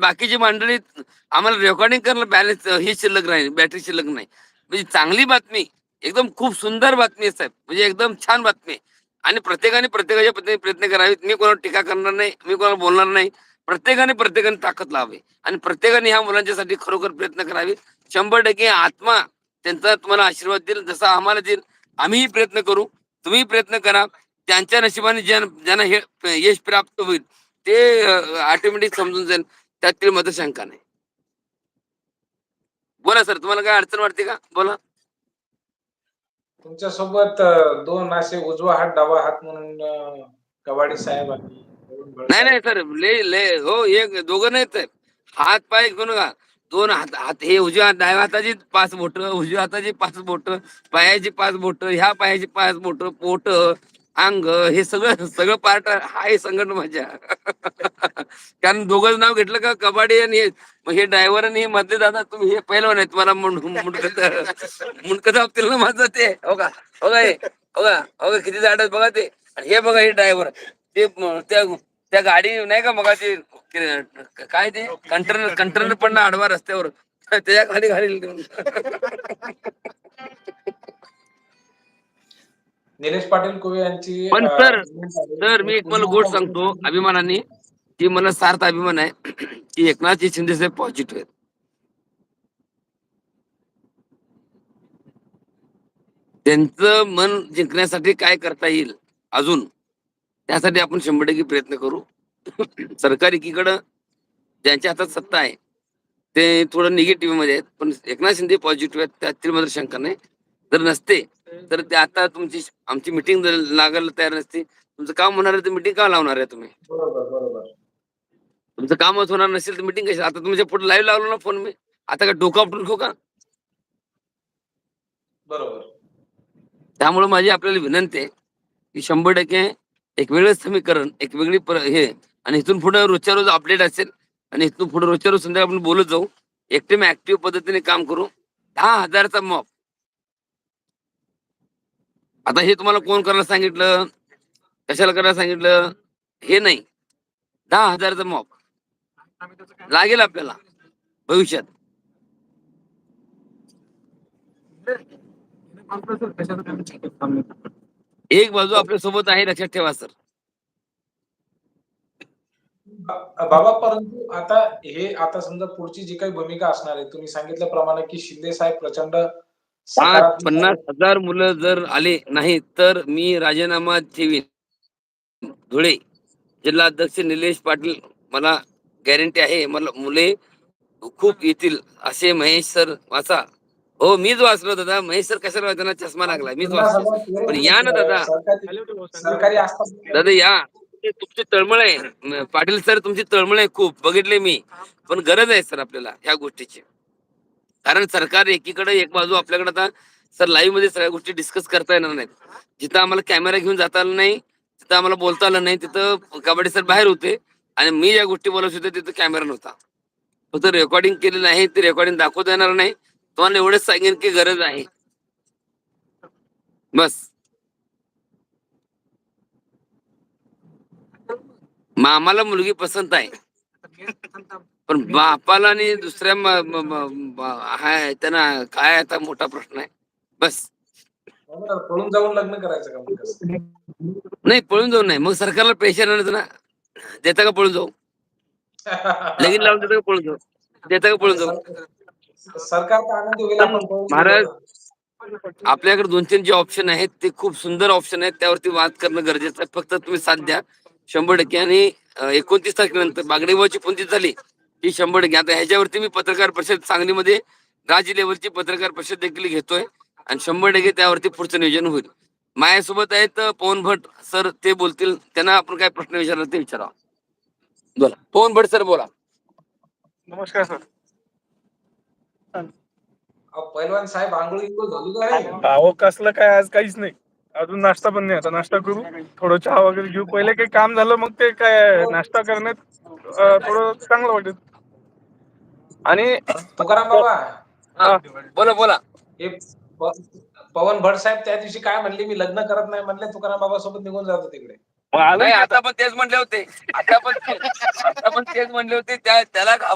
बाकीची मंडळी आम्हाला रेकॉर्डिंग करायला बॅलन्स हे शिल्लक नाही बॅटरी शिल्लक नाही. म्हणजे चांगली बातमी एकदम खूप सुंदर बातमी आहे साहेब. म्हणजे एकदम छान बातमी आहे. आणि प्रत्येकाने प्रत्येकाच्या पद्धतीने प्रयत्न करावेत. मी कोणावर टीका करणार नाही मी कोणाला बोलणार नाही. प्रत्येकाने प्रत्येकाने ताकद लावावी. आणि प्रत्येकाने ह्या मुलांच्यासाठी खरोखर प्रयत्न करावे शंभर टक्के आत्मा त्यांचा तुम्हाला आशीर्वाद देईल. जसा आम्हाला देईल आम्हीही प्रयत्न करू. तुम्ही प्रयत्न करा. त्यांच्या नशिबाने ज्या ज्यांना हे यश प्राप्त होईल ते ऑटोमॅटिक समजून जाईल. त्यात काही मत शंका नाही. बोला सर तुम्हाला काय अडचण वाटते का? बोला. तुमच्यासोबत दोन असे उजवा हात डावा हात म्हणून अं, कबाडी साहेब नाही नाही. सर ले ले हो एक दोघं नाहीत हात पाय घेऊन का? दोन हात हात हे उजव्या डाव्या हाताची पाच बोट उजव्या हाताची पाच बोट पायाची पाच बोट ह्या पायाची पाच बोट पोट अंग हे सगळं सगळं पार्ट आहे संघट माझ्या. कारण दोघं नाव घेतलं का कबाडी आणि हे हे ड्रायव्हर आणि हे मधले दादा तुम्ही हे पहिलवान आहेत तुम्हाला मुंडकत मुंडकत आपतील ना माझं ते? हो का? हो का हे? हो का? हो का? किती झाड बघा ते. आणि हे बघा हे ड्रायव्हर ते त्या त्या गाडी नाही का बघा ते काय ते? कंटेनर कंटेनर पण आडवा रस्त्यावर. त्याच्याखाली घालील निलेश पाटील कुवे यांची पण सर. तर मी एक मला गोष्ट सांगतो अभिमानाने की मला सार्थ अभिमान आहे की एकनाथजी शिंदे साहेब पॉझिटिव्ह आहेत त्यांचं मन जिंकण्यासाठी काय करता येईल अजून त्यासाठी आपण शंभर टक्के प्रयत्न करू सरकार एकीकडं ज्यांच्या हातात सत्ता आहे ते थोडं निगेटिव्हमध्ये आहेत पण एकनाथ शिंदे पॉझिटिव्ह आहेत त्यातील मात्र शंका नाही जर नसते तर ते आता तुमची आमची मिटिंग लागायला तयार नसते तुमचं काम होणार आहे तर मिटिंग का लावणार आहे तुम्ही? बरोबर बरोबर. तुमचं कामच होणार नसेल तर मिटिंग कशी आता तुमच्यापुढे लाईव्ह लावलं ना फोन मी. आता का डोका आपटून ठेवू का? बरोबर. त्यामुळे माझी आपल्याला विनंती आहे की शंभर टक्के एक वेगळं समीकरण एक वेगळी हे आणि इथून पुढे रोजच्या रोज अपडेट असेल आणि इथून पुढे रोजच्या रोज संध्याकाळी आपण बोलत जाऊ. एकटे मी ऍक्टिव्ह पद्धतीने काम करू. दहा हजारचा मॉप आता हे तुम्हाला कोण करायला सांगितलं? कशाला करायला सांगितलं? हे नाही. दहा हजारचा मॉप लागेल आपल्याला. भविष्यात. एक बाजू आपल्यासोबत आहे लक्षात ठेवा सर. बाबा परंतु आता हे आता समजा पुढची जी काही भूमिका असणार आहे तुम्ही सांगितल्याप्रमाणे की शिंदे साहेब प्रचंड सकारात्मक पन्नास हजार. मुलं जर आले नाही तर मी राजीनामा ठेवीन. धुळे जिल्हाध्यक्ष निलेश पाटील मला गॅरंटी आहे मला मुले खूप येतील असे महेश सर वाचा. हो मीच वाचलो दादा. महेश सर कशाला त्यांना चष्मा लागला. मीच वाचलो. पण या ना दादा. दादा या. तुमची तळमळ आहे. पाटील सर तुमची तळमळ आहे खूप. बघितले मी. पण गरज आहे सर आपल्याला ह्या गोष्टीची. कारण सरकार एकीकडे एक बाजू आपल्याकडे आता सर लाईव्हमध्ये सगळ्या गोष्टी डिस्कस करता येणार नाहीत. जिथं आम्हाला कॅमेरा घेऊन जाता आला नाही तिथं आम्हाला बोलता आलं नाही तिथं कबड्डी सर बाहेर होते. आणि मी ज्या गोष्टी बोलत होते तिथं कॅमेरा नव्हता. फक्त रेकॉर्डिंग केलेलं आहे ते रेकॉर्डिंग दाखवता येणार नाही. तुम्हाला एवढंच सांगेन की गरज आहे. बस. मामाला मुलगी पसंत आहे. पण बापाला आणि दुसऱ्या हाय त्यांना काय आता मोठा प्रश्न आहे. बस. पळून जाऊन लग्न करायचं का? नाही पळून जाऊ नाही. मग सरकारला प्रेशर आणायचं ना. देता का पळून जाऊ? लगीन लावून देता का पळून जाऊ? देता का पळून जाऊ? सरकार महाराज. आपल्याकडे दोन तीन जे ऑप्शन आहेत ते खूप सुंदर ऑप्शन आहेत. त्यावरती वाद करणं गरजेचं आहे. फक्त तुम्ही साथ द्या. शंभर टक्के. आणि एकोणतीस तारखेनंतर बागडेबाची पुंतीत झाली. ही शंभर टक्के. आता ह्याच्यावरती मी पत्रकार परिषद सांगलीमध्ये राज्य लेवलची पत्रकार परिषद देखील घेतोय. आणि शंभर टक्के त्यावरती पुढचं नियोजन होईल. माझ्यासोबत आहेत पवन भट सर ते बोलतील. त्यांना आपण काय प्रश्न विचारला ते विचारा बोला. पवन भट सर बोला. नमस्कार सर. पैलवान साहेब आंघोळी? अहो कसलं काय? आज काहीच नाही. अजून नाश्ता पण नाही. आता नाश्ता करू. थोडं चहा वगैरे घेऊ. पहिले काही काम झालं मग ते काय नाश्ता करण्यात थोडं चांगलं वाटेल. आणि तुकाराम बाबा हा, बोला बोला. हे प- पवन भट साहेब त्या दिवशी काय म्हणले मी लग्न करत नाही म्हणले तुकाराम बाबा सोबत निघून जातो तिकडे. मग आलं नाही की आता. आता पण तेच म्हणले होते. आता पण आता पण तेच म्हणले होते त्या त्याला